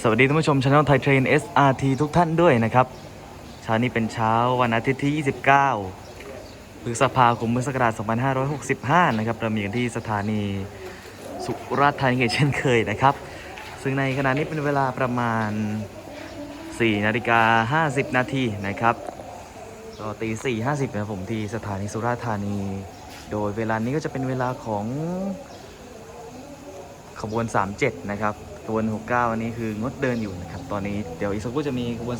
สวัสดีท่านผู้ชมช anel ไทยเทรน SRT ทุกท่านด้วยนะครับเช้านี้เป็นเช้าวันอาทิตย์ที่ 29พฤษภาคมพุทธศักราช2565 นะครับเรามีกันที่สถานีสุราษฎร์ธานีเช่นเคยนะครับ ซึ่งในขณะนี้เป็นเวลาประมาณ 4 นาฬิกา 50 นาทีนะครับก็ตี4 50นะครับผมที่สถานีสุราษฎร์ธานี โดยเวลานี้ก็จะเป็นเวลาของขบวน 37 นะครับ ขบวน 69 อันนี้คืองดเดินอยู่นะครับ ตอนนี้เดี๋ยวอีกสักครู่จะมีขบวน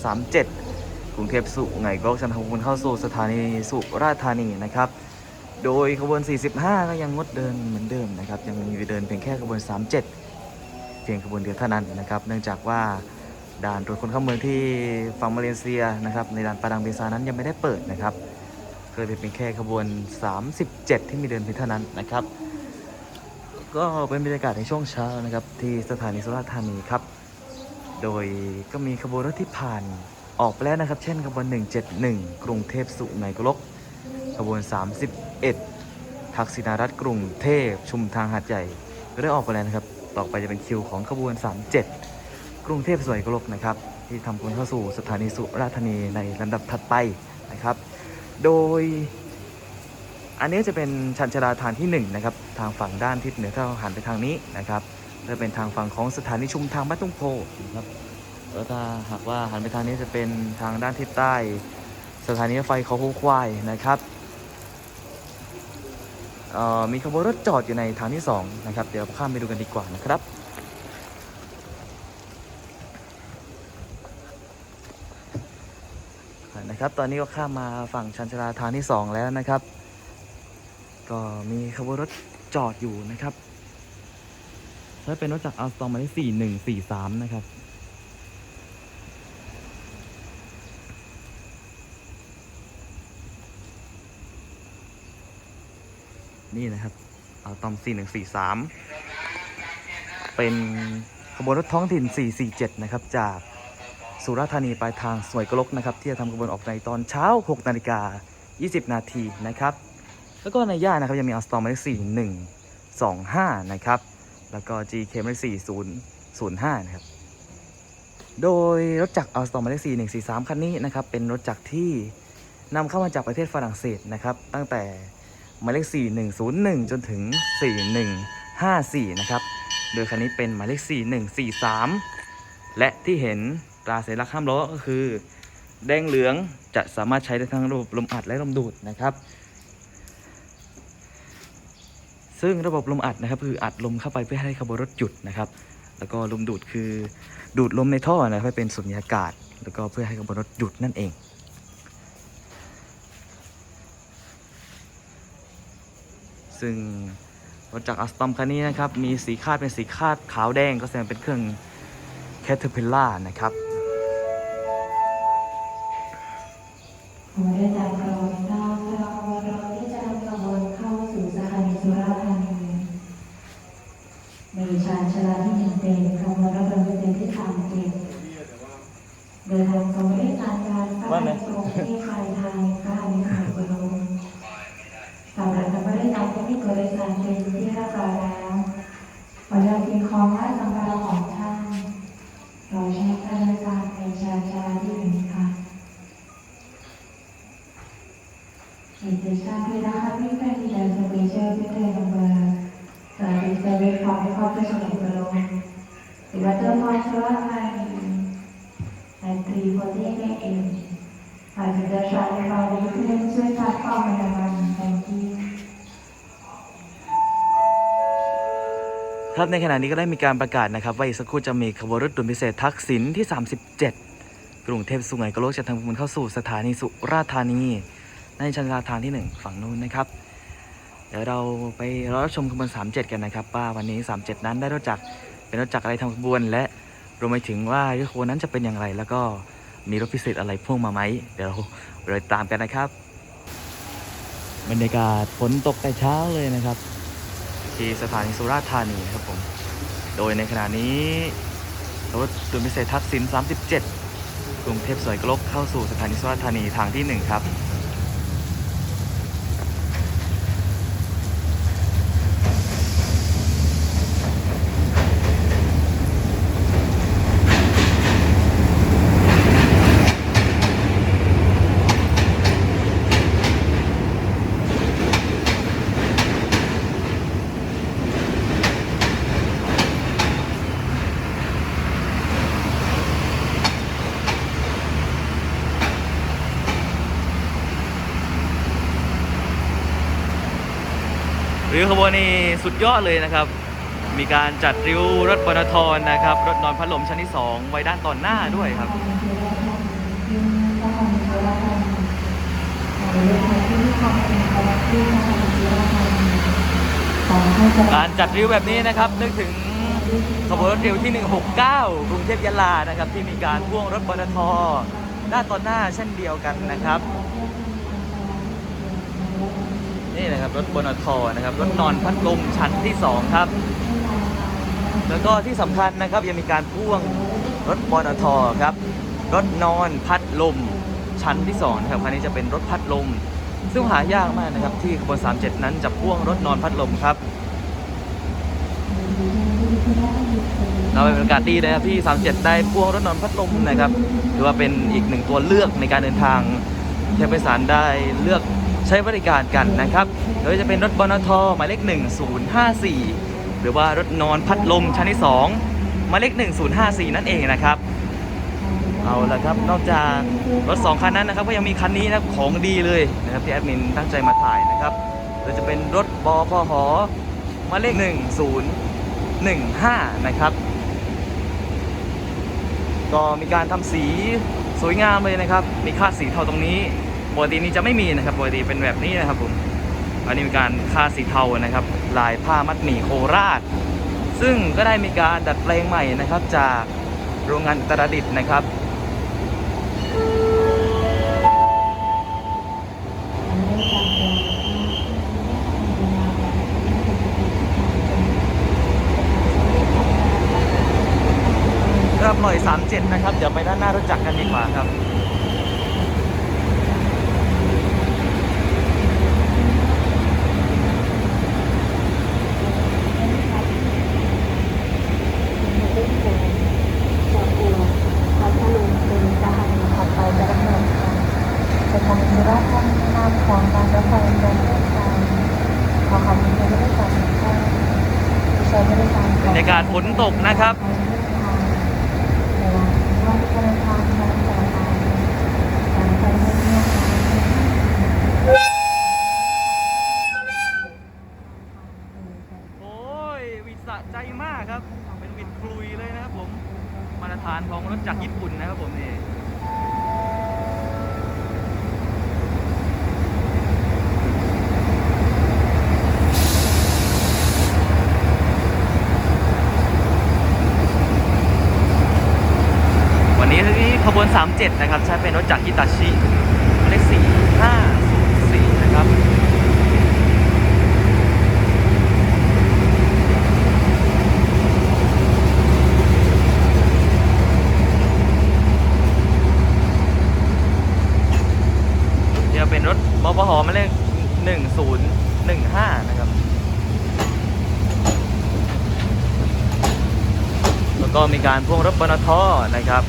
37 กรุงเทพสุไหงกลกจันทบุรีเข้าสู่สถานีสุราษฎร์ธานีนะครับ โดยขบวน 45 ก็ยังงดเดินเหมือนเดิมนะครับ ยังมีเดินเพียงแค่ขบวน 37 เพียงขบวนเดียวเท่านั้นนะครับ เนื่องจากว่าด่านตรวจคนเข้าเมืองที่ฝั่งมาเลเซียนะครับ ในด่านปาดังเบซานั้นยังไม่ได้เปิดนะครับเลยเป็นแค่ขบวน 37 ที่มีเดินเพียงเท่านั้นนะครับ ก็เป็นบรรยากาศในช่วงเช้านะครับ ที่สถานีสุราษฎร์ธานีครับ โดยก็มีขบวนรถที่ผ่านออกไปแล้วนะครับ เช่นขบวน 171 กรุงเทพสุไหงกลก ขบวน 31 ทักษิณารัฐกรุงเทพชุมทางหาดใหญ่ก็ได้ออกไปแล้วนะครับ ต่อไปจะเป็นคิวของขบวน 37 กรุงเทพสุไหงกลกนะครับ ที่ทำคนเข้าสู่สถานีสุราษฎร์ธานีในลำดับถัดไปนะครับ โดย อันนี้จะเป็นชันชลาทานที่1นะครับทางฝั่งด้านทิศเหนือถ้าเราหันไปทางนี้นะครับจะเป็นทางฝั่งของสถานีชุมทางบ้านตุ้งโพนะครับแล้วถ้าหากว่าหันไปทางนี้จะเป็นทางด้านทิศใต้ สถานีรถไฟเขาคูควายนะครับมีขบวนรถจอดอยู่ในทางที่2นะครับเดี๋ยวข้ามไปดูกันดีกว่านะครับนะครับตอนนี้ก็ข้ามมาฝั่งชันชลาทางที่ 2 แล้วนะครับ ก็มีขบวนรถจอดอยู่นะครับถ้าเป็นรถจากอัลสตอมหมายเลขสี่หนึ่งสี่สามนะครับ นี่นะครับอัลตอมสี่หนึ่งสี่สามเป็นขบวนรถท้องถิ่น 447 นะครับ จากสุราษฎร์ธานีไปทางสวยกลกนะครับ ที่จะทำขบวนออกในตอนเช้า 6 นาฬิกา 20 นาทีนะครับ แล้วก็ในย่านนะครับยังมีอัลสตอมหมายเลขสี่หนึ่งสองห้านะครับ แล้วก็ GK หมายเลขสี่ศูนย์ศูนย์ห้านะครับ โดยรถจักรอัลสตอมหมายเลขสี่หนึ่งสี่สามคันนี้นะครับ เป็นรถจักรที่นำเข้ามาจากประเทศฝรั่งเศสนะครับ ตั้งแต่หมายเลขสี่หนึ่งศูนย์หนึ่งจนถึงสี่หนึ่งห้าสี่นะครับ โดยคันนี้เป็นหมายเลขสี่หนึ่งสี่สามและที่เห็นตราสัญลักษณ์ห้ามล้อก็คือ แดงเหลืองจะสามารถใช้ได้ทั้งระบบลมอัดและลมดูดนะครับ ซึ่งระบบลมอัดนะครับคืออัดลมเข้าไปเพื่อให้ขบวนรถหยุดนะครับ แล้วก็ลมดูดคือดูดลมในท่อนะครับให้เป็นสุญญากาศ แล้วก็เพื่อให้ขบวนรถหยุดนั่นเองซึ่งรถจากอัสตอมคันนี้นะครับ มีสีคาดเป็นสีคาดขาวแดงก็แสดงเป็นเครื่องแคทเทอร์พิลล่านะครับ บริการเป็นที่เรียบร้อยแล้วขอเราเพียของว่าสัหภาระของท่านเราใช้พาะราชาเป็นชาชาที่หนึ่งค่ะเห็นจะทราบเลยนะคะที่เป็นดีเดอร์สเปเชียลที่เป็นลงมาจากดีเซอร์เวของด้ครอบเป็นสมัยกระโลงหรือว่าเติมพอชว่าอะไรไอตรีโพเทนเองอาจจะจะใช้เวาเพื่อนช่วยทัดความาป็นธรรม ครับในขณะนี้ก็ได้มีการประกาศนะครับว่าอีกสักครู่จะมีขบวนรถด่วนพิเศษทักษิณที่ 37 กรุงเทพสุไหงโกลกจะทำขบวนเข้าสู่สถานีสุราษฎร์ธานี ในชันชาลาทางที่ 1 ฝั่งนู้นนะครับ เดี๋ยวเราไปรอรับชมขบวน 37 กันนะครับว่าวันนี้ 37 นั้นได้รถจักรเป็นรถจักรอะไรทำขบวน และรวมไปถึงว่าขบวนนั้นจะเป็นอย่างไร แล้วก็มีรถพิเศษอะไรพ่วงมาไหมเดี๋ยวเราไปตามกันนะครับบรรยากาศฝนตกแต่เช้าเลยนะครับ ที่สถานีสุราษฎร์ธานีครับผม โดยในขณะนี้รถด่วนพิเศษทักษิณ37 กรุงเทพสวยกลกเข้าสู่สถานีสุราษฎร์ธานีทางที่ 1 ครับ ริ้วขบวนนี้สุดยอดเลยนะครับ มีการจัดริ้วรถบรรทรนะครับ รถนอนพัดลมชั้นที่ 2 ไว้ด้านตอนหน้าด้วยครับการจัดริ้วแบบนี้นะครับ นึกถึงขบวนรถเร็วที่ 169 กรุงเทพยะลานะครับ ที่มีการพ่วงรถบรรทด้านตอนหน้าเช่นเดียวกันนะครับ นี่นะครับรถบนทนะครับรถนอนพัดลมชั้นที่ 2 ครับ แล้วก็ที่สำคัญนะครับยังมีการพ่วงรถบนทครับรถนอนพัดลมชั้นที่2นะครับคันนี้จะเป็นรถพัดลม ซึ่งหายากมากนะครับที่ขบวน 37 นั้นจะพ่วงรถนอนพัดลมครับเราเป็นบรรยากาศดีนะครับที่ 37 ได้พ่วงรถนอนพัดลมนะครับถือว่าเป็นอีกหนึ่งตัวเลือกในการเดินทางเที่ผู้โดยสารได้เลือก ใช้บริการกันนะครับโดยจะเป็นรถบนทหมายเลข 1054 หรือว่ารถนอนพัดลมชั้นที่2หมายเลข 1054 นั่นเองนะครับ เอาละครับนอกจากรถ 2 คันนั้นนะครับก็ยังมีคันนี้นะครับของดีเลยนะครับที่แอดมินตั้งใจมาถ่ายนะครับโดยจะเป็นรถบพหหมายเลข 1015 นะครับก็มีการทำสีสวยงามเลยนะครับ มีคาดสีเทาตรงนี้ ปกตินี้จะไม่มีนะครับปกติเป็นแบบนี้นะครับผมอันนี้มีการคาสีเทานะครับ ลายผ้ามัดหมี่โคราช ซึ่งก็ได้มีการดัดแปลงใหม่นะครับ จากโรงงานอุตรดิตถ์นะครับเริ่มหน่อย37 นะครับ เดี๋ยวไปด้านหน้ารถจักรกันดีกว่าครับ จะทำธุระทำนามของการรถไฟแรงเรื่องการขอขอบคุณที่ได้การเข้าใช้บริการบรรยากาศฝนตกนะครับในการทางการต่อไปการไปเรื่อยโอ้ยวิสะใจมากครับ เป็นวิดคลุยเลยนะครับผม มาตรฐานของรถจักรญี่ปุ่นนะครับผมนี่นี้ที่ ขบวน 37 นะครับ ใช้เป็นรถจักรฮิตาชิหมายเลข4504 นะครับเดี๋ยวเป็นรถบพหหมายเลข1015 นะครับแล้วก็มีการพ่วงรถบนทนะครับ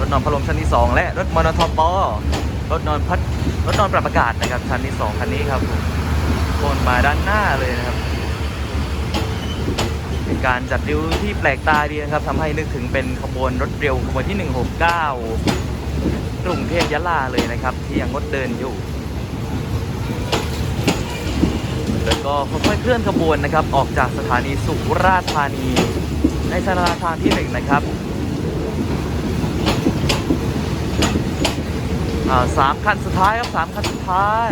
รถนอนพัดลมชั้นที่ 2 และรถบนทปรถนอนพัดรถนอนปรับอากาศนะครับชั้นที่ 2 คันนี้ครับผมโคนมาด้านหน้าเลยนะครับ เป็นการจัดริ้วที่แปลกตาดีนะครับทำให้นึกถึงเป็นขบวนรถเร็วขบวนที่ 169 กรุงเทพยะลาเลยนะครับ ที่ยังงดเดินอยู่แล้วก็ค่อยๆเคลื่อนขบวนนะครับ ออกจากสถานีสุราษฎร์ธานี ในสถาทางที่หนึ่งนะครับ อ่าสามคันสุดท้ายครับสามคันสุดท้าย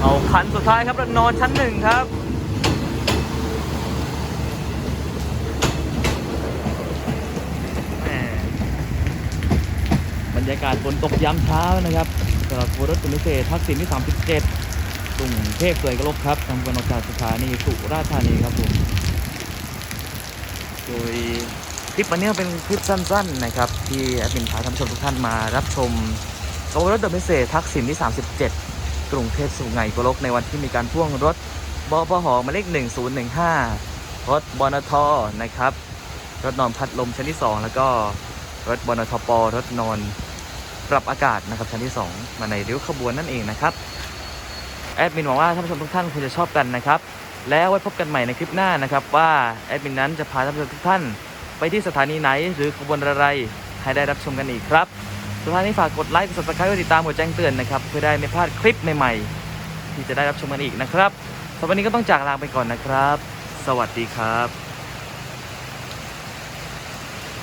เอาคันสุดท้ายครับรถนอนชั้นหนึ่งครับบรรยากาศฝนตกยามเช้านะครับสำหรับรถพิเศษทักษิณที่ 37กรุงเทพสวยกรกครับทางบนออกจากสถานีสุราษฎร์ธานีครับผมโดย ลิปวันนี้เป็นคลิปสั้นๆนะครับที่แอดมินพาท่านผู้ชมทุกท่านมารับชมกรถเดอะพิเศษทักษิณที่ 37 กรุงเทพสุไหงโกลกในวันที่มีการพ่วงรถบพหหมายเลข 1015 รถบนทนะครับ รถนอนพัดลมชั้นที่ 2 แล้วก็รถบนทปรถนอนปรับอากาศนะครับชั้นที่ 2 มาในริ้วขบวนนั่นเองนะครับแอดมินหวังว่าท่านผู้ชมทุกท่านคงจะชอบกันนะครับ แล้วไว้พบกันใหม่ในคลิปหน้านะครับ ว่าแอดมินนั้นจะพาท่านผู้ชมทุกท่าน ไปที่สถานีไหน หรือขบวนอะไรให้ได้รับชมกันอีกครับ สุดท้ายนี้ฝากกดไลค์กด subscribe กดติดตามกดแจ้งเตือนนะครับเพื่อได้ไม่พลาดคลิปใหม่ๆ ที่จะได้รับชมกันอีกนะครับสำหรับวันนี้ก็ต้องจากลาไปก่อนนะครับ สวัสดีครับ